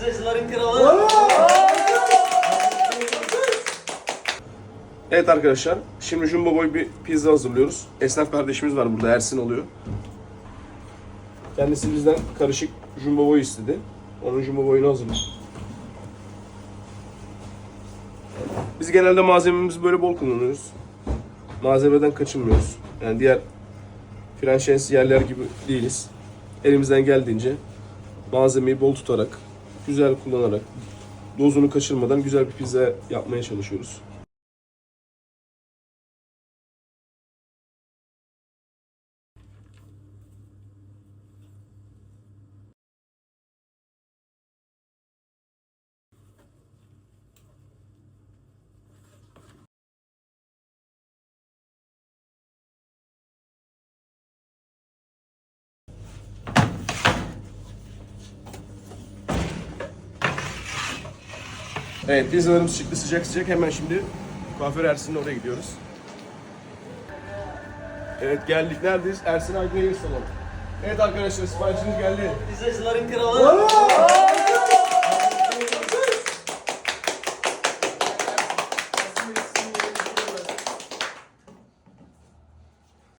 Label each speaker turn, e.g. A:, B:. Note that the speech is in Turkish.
A: Pizzacıların kralı.
B: Evet arkadaşlar, şimdi jumbo boy bir pizza hazırlıyoruz. Esnaf kardeşimiz var burada, Ersin oluyor. Kendisi bizden karışık jumbo boy istedi. Onun jumbo boyunu hazırlıyoruz. Biz genelde malzememizi böyle bol kullanıyoruz. Malzemeden kaçınmıyoruz. Yani diğer franchise yerler gibi değiliz. Elimizden geldiğince malzemeyi bol tutarak, güzel kullanarak, dozunu kaçırmadan güzel bir pizza yapmaya çalışıyoruz. Evet pizzalarımız çıktı sıcak sıcak hemen şimdi kuaför Ersin'le oraya gidiyoruz. Evet geldik neredeyiz? Ersin Aygün Salon. Evet arkadaşlar siparişiniz geldi.
A: Pizzacıların kralı.